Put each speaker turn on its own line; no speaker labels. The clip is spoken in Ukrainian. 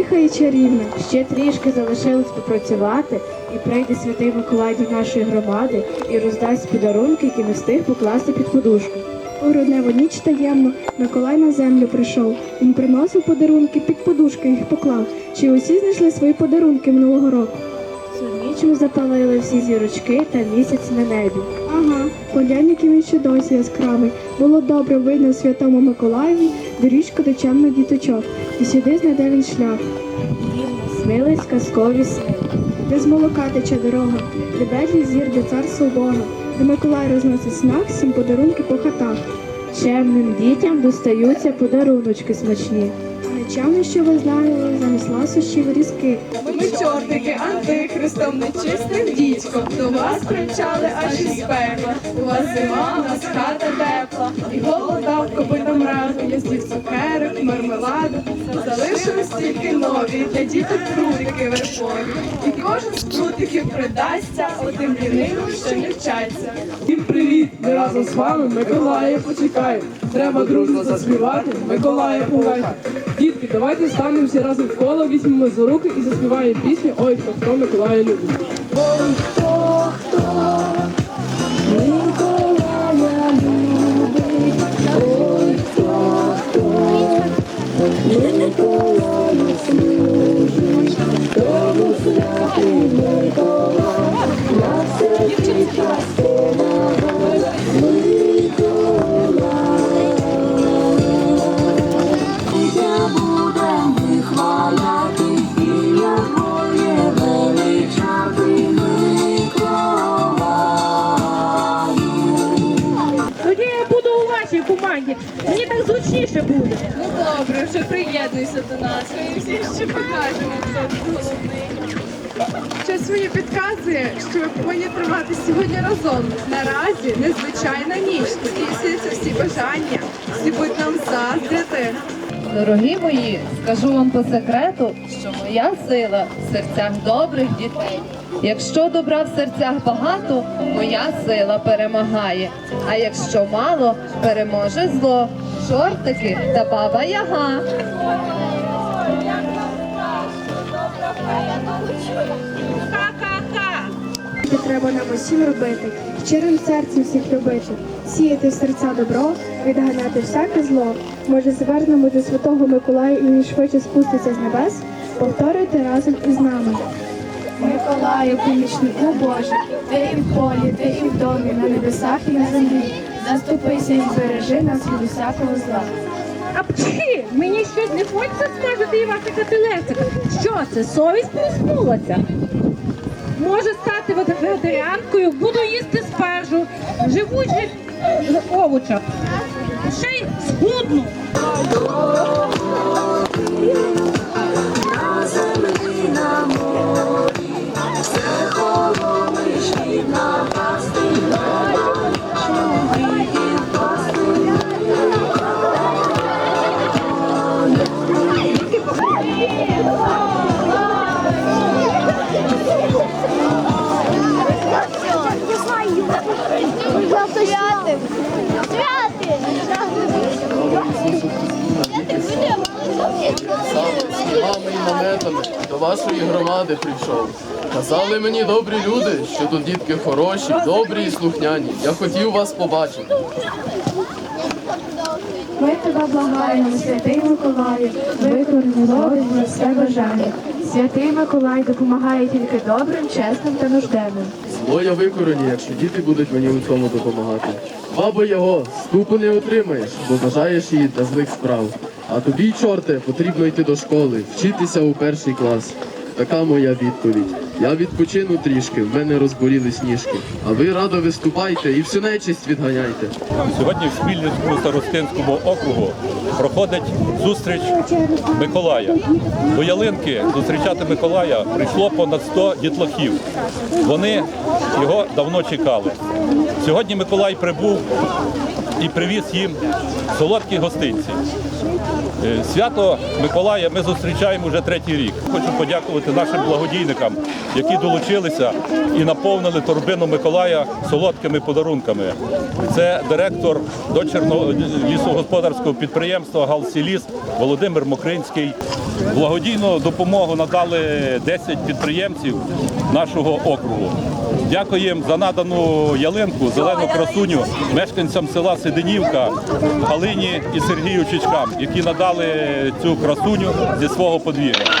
тиха і чарівна.
Ще трішки залишилось попрацювати, і прийде святий Миколай до нашої громади і роздасть подарунки, які не встиг покласти під подушку.
У грудневу ніч таємно Миколай на землю прийшов. Він приносив подарунки, під подушки їх поклав. Чи усі знайшли свої подарунки минулого року?
Ми запалили всі зірочки та місяць на небі.
Ага, полянників він ще досі яскравий. Було добре видно святому Миколаєві доріжку до чемних діточок. І сюди знайде він шлях.
Снились казкові сни.
Де з молока тече дорога, де зір, де царство Бога, де Миколай розносить смак, сім подарунки по хатах.
Чемним дітям достаються подаруночки смачні.
А нечавно, що ви знали, замість ласощів різки.
Чортики антихристом, нечистим дідьком. До вас примчали аж із пекла. У вас зима, у нас хата тепла. І голодав копитом разу, я з'їв цукерок, мармеладу. Залишились тільки нові, для діток прутики верхові. І кожен з прутиків придасться, отим лінивим, що не вчаться.
Всім привіт! Ми разом з вами Миколая почекаємо. Треба дружно заспівати, Миколая пугай. Дітки, давайте станемо всі разом в коло, візьмемо за руки і заспіваємо пісню Ой, Миколая любить. Ой, хто хто? Миколая любить, ой, хто хто? Миколаю служить,
так зручніше буде.
Ну добре, вже приєднуйся до нас. Ми всі ще покажемо, хто тут головний. Щось мені підказує, що ми повинні тримати сьогодні разом. Наразі незвичайна ніч. Тоді всі всі бажання, всі будуть нам заздрити.
Дорогі мої, скажу вам по секрету, що моя сила в серцях добрих дітей. Якщо добра в серцях багато, моя сила перемагає. А якщо мало, переможе зло, чортики та баба Яга.
Це треба нам усім робити, щирим серцем всіх любити, сіяти в серця добро, відганяти всяке зло. Може, звернемо до святого Миколая і він швидше спуститься з небес. Повторюйте разом із нами. Миколаю, помічнику Божий, ти і в полі, ти і в домі, на небесах і на землі. Заступися і збережи нас від усякого зла.
А пчі, мені щось не хочеться скажете і ваша капелецика. Що це, совість проснулася? Може стати вегетаріанкою, буду їсти спежу, живучих овочах. Ще й схудну.
Мами і наметами до вашої громади прийшов. Казали мені добрі люди, що тут дітки хороші, добрі і слухняні. Я хотів вас побачити.
Ми тебе благаємо, святий Миколаю, виконуй милові на все бажання. Святий Миколай допомагає тільки добрим, чесним та нужденним.
Зло я викорені, якщо діти будуть мені у цьому допомагати. Бабо його, скупу не отримаєш, бо бажаєш її та злих справ. А тобі, чорте, потрібно йти до школи, вчитися у перший клас. Така моя відповідь. Я відпочину трішки, в мене розболіли сніжки. А ви радо виступайте і всю нечисть відганяйте.
Сьогодні в Смільницькому старостинському округу проходить зустріч Миколая. До ялинки зустрічати Миколая прийшло понад 100 дітлахів. Вони його давно чекали. Сьогодні Миколай прибув і привіз їм солодкі гостинці. Е, Свято Миколая ми зустрічаємо вже третій рік. Хочу подякувати нашим благодійникам, які долучилися і наповнили торбину Миколая солодкими подарунками. Це директор дочерного лісогосподарського підприємства Галсіліс Володимир Мокринський. Благодійну допомогу надали 10 підприємців нашого округу. Дякуємо за надану ялинку, зелену красуню мешканцям села Сиденівка, Галині і Сергію Чичкам, які надали цю красуню зі свого подвір'я.